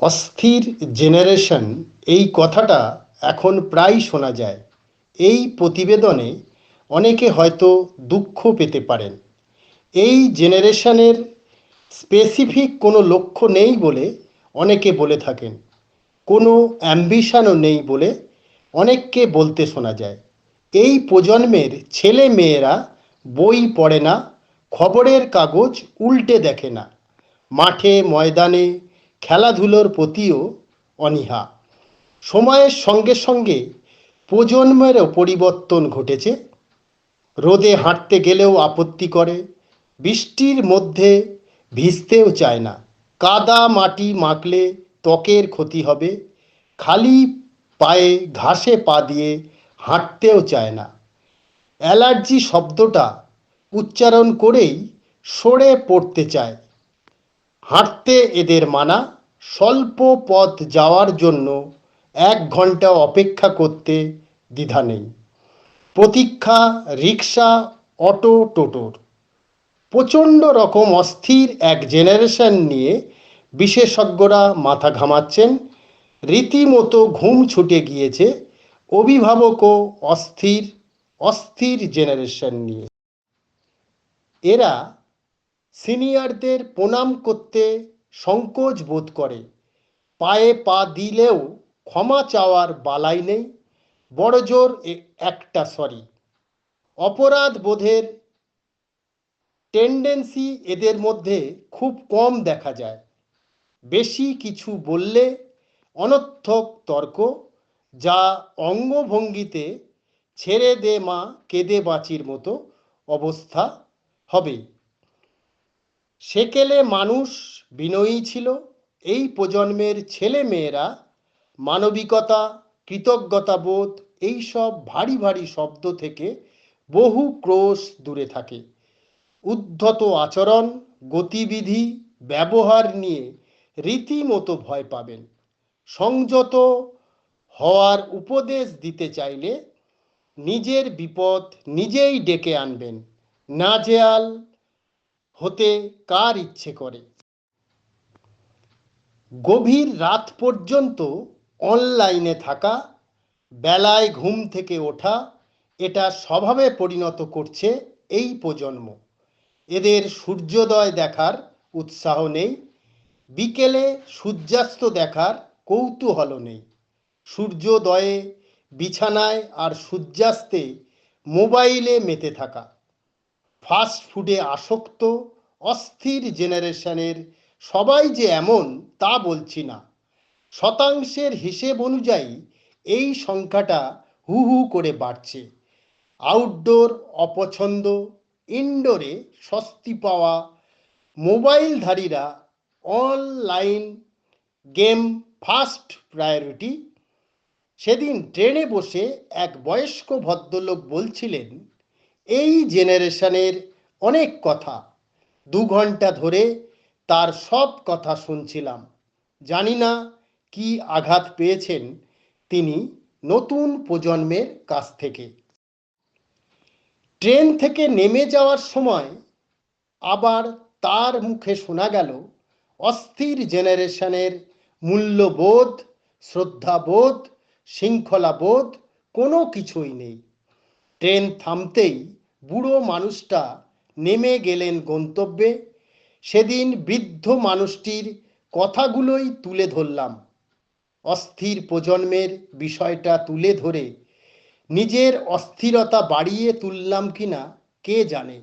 অস্থির জেনারেশন এই কথাটা এখন প্রায় শোনা যায়। এই প্রতিবেদনে অনেকে হয়তো দুঃখ পেতে পারেন। এই জেনারেশনের স্পেসিফিক কোনো লক্ষ্য নেই বলে অনেকে বলে থাকেন। কোনো অ্যাম্বিশনও নেই বলে অনেককে বলতে শোনা যায়। এই প্রজন্মের ছেলে মেয়েরা বই পড়ে না, খবরের কাগজ উল্টে দেখে না। মাঠে, ময়দানে খেলাধুলোর প্রতিও অনীহা। সময়ের সঙ্গে সঙ্গে প্রজন্মেরও পরিবর্তন ঘটেছে। রোদে হাঁটতে গেলেও আপত্তি করে, বৃষ্টির মধ্যে ভিজতেও চায় না। কাদা মাটি মাখলে ত্বকের ক্ষতি হবে, খালি পায়ে ঘাসে পা দিয়ে হাঁটতেও চায় না। অ্যালার্জি শব্দটা উচ্চারণ করেই সরে পড়তে চায়। হাঁটতে এদের মানা স্বল্প পথ যাওয়ার জন্য এক ঘণ্টা অপেক্ষা করতে দ্বিধা নেই। প্রতীক্ষা রিক্সা অটো, টোটোর। প্রচণ্ড রকম অস্থির এক জেনারেশন নিয়ে বিশেষজ্ঞরা মাথা ঘামাচ্ছেন। রীতিমতো ঘুম ছুটে গিয়েছে অভিভাবকও অস্থির অস্থির জেনারেশন নিয়ে। এরা সিনিয়রদের প্রণাম করতে সংকোচ বোধ করে। পায়ে পা দিলেও ক্ষমা চাওয়ার বালাই নেই। বড় জোর একটা সরি অপরাধ বোধের টেন্ডেন্সি এদের মধ্যে খুব কম দেখা যায়। বেশি কিছু বললে অনর্থক তর্ক, যা অঙ্গভঙ্গিতে ছেড়ে দে মা, কেঁদে বাঁচির মতো অবস্থা হবে। সেকেলে মানুষ বিনয়ী ছিল। এই প্রজন্মের ছেলে মেয়েরা মানবিকতা, কৃতজ্ঞতাবোধ, এইসব ভারী ভারী শব্দ থেকে বহু ক্রোশ দূরে থাকে। উদ্ধত আচরণ, গতিবিধি, ব্যবহার নিয়ে রীতিমতো ভয় পাবেন। সংযত হওয়ার উপদেশ দিতে চাইলে নিজের বিপদ নিজেই ডেকে আনবেন। নাজেয়াল হতে কার ইচ্ছে করে? গভীর রাত পর্যন্ত অনলাইনে থাকা, বেলায় ঘুম থেকে ওঠা, এটা স্বভাবে পরিণত করছে এই প্রজন্ম। এদের সূর্যোদয় দেখার উৎসাহ নেই, বিকেলে সূর্যাস্ত দেখার কৌতূহল নেই। সূর্যোদয়ে, বিছানায় আর সূর্যাস্তে মোবাইলে মেতে থাকা। ফাস্ট ফুডে আসক্ত, অস্থির জেনারেশনের সবাই যে এমন, তা বলছি না। শতাংশের হিসেব অনুযায়ী এই সংখ্যাটা হু হু করে বাড়ছে। আউটডোর অপছন্দ ইনডোরে স্বস্তি পাওয়া মোবাইলধারীরা অনলাইন গেম ফার্স্ট প্রায়োরিটি সেদিন ট্রেনে বসে এক বয়স্ক ভদ্রলোক বলছিলেন, এই জেনারেশনের অনেক কথা। দু ঘণ্টা ধরে তার সব কথা শুনছিলাম। জানি না কি আঘাত পেয়েছেন তিনি নতুন প্রজন্মের কাছ থেকে। ট্রেন থেকে নেমে যাওয়ার সময় আবার তার মুখে শোনা গেল অস্থির জেনারেশনের মূল্যবোধ, শ্রদ্ধাবোধ, শৃঙ্খলাবোধ কোনো কিছুই নেই। ট্রেন থামতেই বুড়ো মানুষটা নেমে গেলেন গন্তব্যে। সেদিন বৃদ্ধ মানুষটির কথাগুলোই তুলে ধরলাম। অস্থির প্রজন্মের বিষয়টা তুলে ধরে নিজের অস্থিরতা বাড়িয়ে তুললাম কিনা, কে জানে?